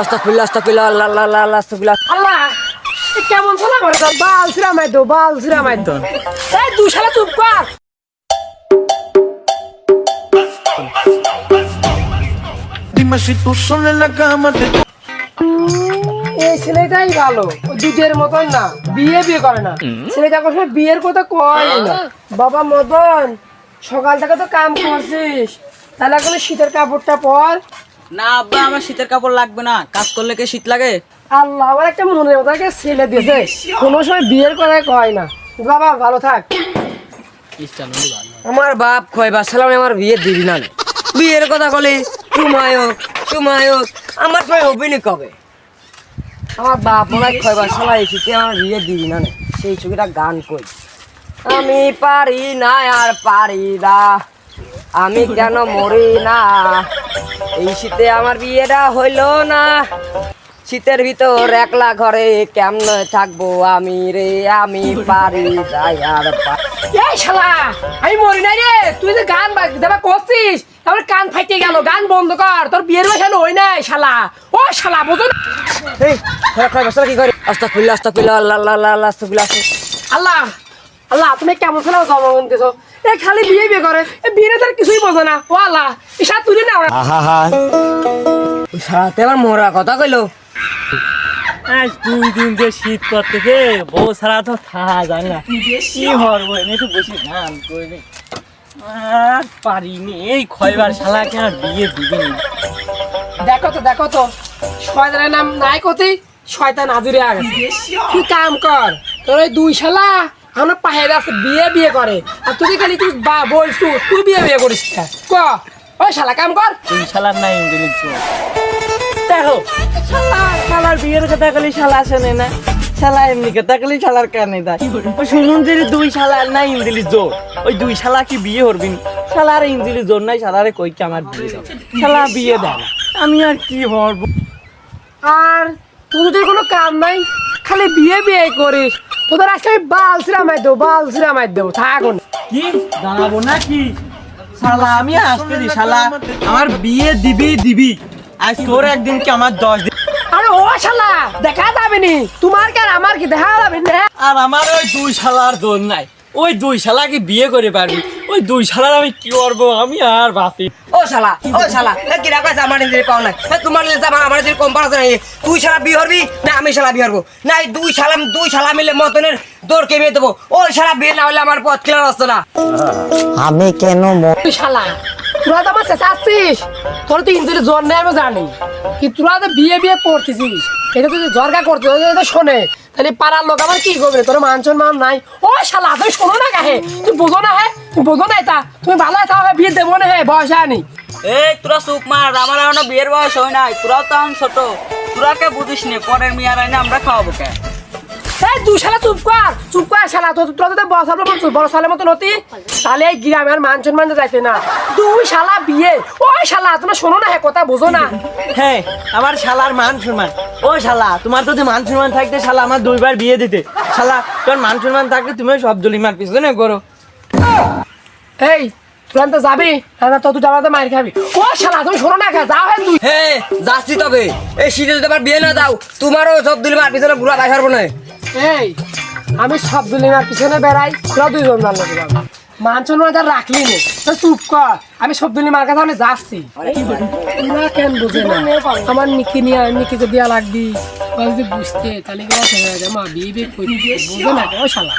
আস্তাগফিরুল্লাহ আস্তাগফিরুল্লাহ আল্লাহ আল্লাহ আল্লাহ আল্লাহ আস্তাগফিরুল্লাহ। আল্লাহ কেমন করে বাল সিরা বাল সিরা এই তুই শালা চুপ কর। Dime si tú sola en la cama te এই ছেলেটাই ভালো ও দুধের মতন না বিয়ে বিয়ে করে না। ছেলেটা কোনো বিয়ের কথা কয় না। বাবা মদন সকাল থেকে তো কাম করছিস তাহলে এখন শীতের কাপড়টা পর। না আব্বা আমার শীতের কাপড় লাগবে না। কাজ করলে কি শীত লাগে? আল্লাহ আমার একটা মনের মতো একটা ছেলে দিয়েছে। কোনো সময় বিয়ের কথা কয় না। বাবা ভালো থাক। আমার বাপ খয়বা সালাম আমার বিয়ে দিবি না বিয়ের কথা বলে সুমায়ক সুমায়ক আমার হবে নি কবে? আমার বাপ মনে হয় খয়বা সালা এসেছে আমার বিয়ে দিবি না। সেই ছবিটা গান কই। আমি পারি না আর পারি না। আমি কেন মরি না? এই শীতে আমার বিয়েটা হইল না। শীতের ভিতর একলা ঘরে কেমন থাকব আমি রে? আমি পারি যাই আর এই শালা আমি মরি নাই রে। তুই যে গান দেবা করছিস তারপরে কান ফাইতে গেল। গান বন্ধ কর। তোর বিয়ের বয়স হলো ওই নাই শালা। ও শালা বুঝুন এই খারাপ খারাপ আসলে কি করে? আস্তাগফিরুল্লাহ আস্তাগফিরুল্লাহ আল্লাহ আল্লাহ আল্লাহ আল্লাহ আস্তাগফিরুল্লাহ। আল্লাহ আল্লাহ তুমি কেমন ছেলে? জন্মগ্রহণ দিছো এ খালি বিয়ে বিয়ে করে। এ বিয়ে তার কিছুই বোঝে না। ও আল্লাহ ইসা তুলি না ওরা সারাতে আমার মোরা কথা কইলো। আজ দুই দিন যে শীত করতেছে বউ ছাড়া তো থাকা যায় না। কি হরবো এনে একটু বসে গান করে আর পারিনি এই খয়বার শালাকে আর বিয়ে দিবি দেখো তো দেখো তো শয়তানের নাম নাই কতি শয়তান হাজিরে আগে তুই কাম কর? তোর ওই দুই শালা আমরা পাহের আছে বিয়ে বিয়ে করে। আর তুই খালি তুই বা বলছু তুই বিয়ে বিয়ে করিস না। ক? ওই শালা কাম কর। তুই শালার নাই ইংরেজি দেখো শালা। শালার বিয়ের কথা কলি শালা শোনে না। শালা এমনি কথা কলি শালার কানে দেয়। ওই শুনুন যে দুই শালার নাই ইন্দিলি জোর। ওই দুই শালা কি বিয়ে করবি শালার ইন্দিলি জোর নাই শালারে কই কি আমার বিয়ে দাও শালা বিয়ে দেয় আমি আর কি হরবো আর তোদের কোনো কাম নাই? খালি বিয়ে বিয়ে করিস। তোদের আজকে আমি বাল সিরামাই দেবো বাল সিরামাই দেবো থাকুন কি? দাঁড়াবো নাকি? শালা আমি আসতে দি শালা। আমার বিয়ে দিবি দিবি। আজ তোর একদিন কি আমার দশ দিন? আরে ও শালা দেখা যাবে নি। তোমার কি আর আমার কি দেখা যাবে না আর আমার ওই দুই শালার দোল নাই। ওই দুই শালাকে বিয়ে করে পারবি। ওই দুই শালার আমি কি করব? আমি আর বাপি ও শালা ও শালা এ কি রাখাস আমার নিজের পাও এ তোমার নিজের আমার আমার নিজের কম্পারেশন নাই? তুই শালা বিয়ে হরবি না আমি শালা বিয়ে হরবো না এই দুই শালা দুই শালা মিলে মতনের দৌড়কে বিয়ে দেবো। ও শালা বিয়ে না হলে আমার পথ খেলার আসতো না। আমি কেন ম- তুই শালা তোরা তো আমার শেষে আসছিস? তোর তো ইঞ্জুরি জ্বর নেই আমি জানি। কি তোরা তো বিয়ে বিয়ে করতেছিস। এটা তো জরগা করতে এটা শোনে তাহলে পাড়ার লোক আবার কি করবে? তোর মান মান নাই। ও শালা তুমি শোনো না কাহে তুমি বোঝো না হে তুমি বোঝো না এটা। তুমি ভালো থাও বিয়ে দেবো না হে, বয়স আনি এই, তোরা সুখ মার, আমার এখনও বিয়ের বয়স হয় নাই। তোরাও তো ছোট। তোরা কে বুঝিস নি পরের মেয়ারাই আইনে আমরা খাওয়াবো কে? এই দুই শালা চুপ কর চুপ কর শালা তো তোরা যদি বড় শালা বলছো বড় শালের মতো নতি তাহলে এই গ্রামে আর মান সম্মান যাইতে না। দুই শালা বিয়ে। ওই শালা তোমরা শোনো না হে কথা বোঝো না। হ্যাঁ আমার শালার মান সম্মান ও শালা তোমার যদি মান সম্মান থাকতে শালা আমার দুইবার বিয়ে দিতে। শালা তোর মান সম্মান থাকলে তুমি সব দলিমার পিছনে করো এই তুই তো যাবি না তো তুই যাবাতে মার খাবি। ও শালা তুমি শোনো না খা যাও হ্যাঁ তুই। হে যাচ্ছি তবে। এই শীতে যদি আবার বিয়ে না দাও তোমারও সব দিলে মার পিছনে ঘুরা বাই পারব না এই আমি সব দুলিমার পিছনে বেড়াই তোরা দুজন জানলো যাব মান সম্মান তার রাখলি নে। তো চুপ কর আমি সব দুলিমার কাছে আমি যাচ্ছি। তোরা কেন বুঝে না? আমার নিকি নিয়ে নিকিকে দেওয়া লাগবি। যদি বুঝতে তাহলে মা বিয়ে বুঝে না কেউ শালা?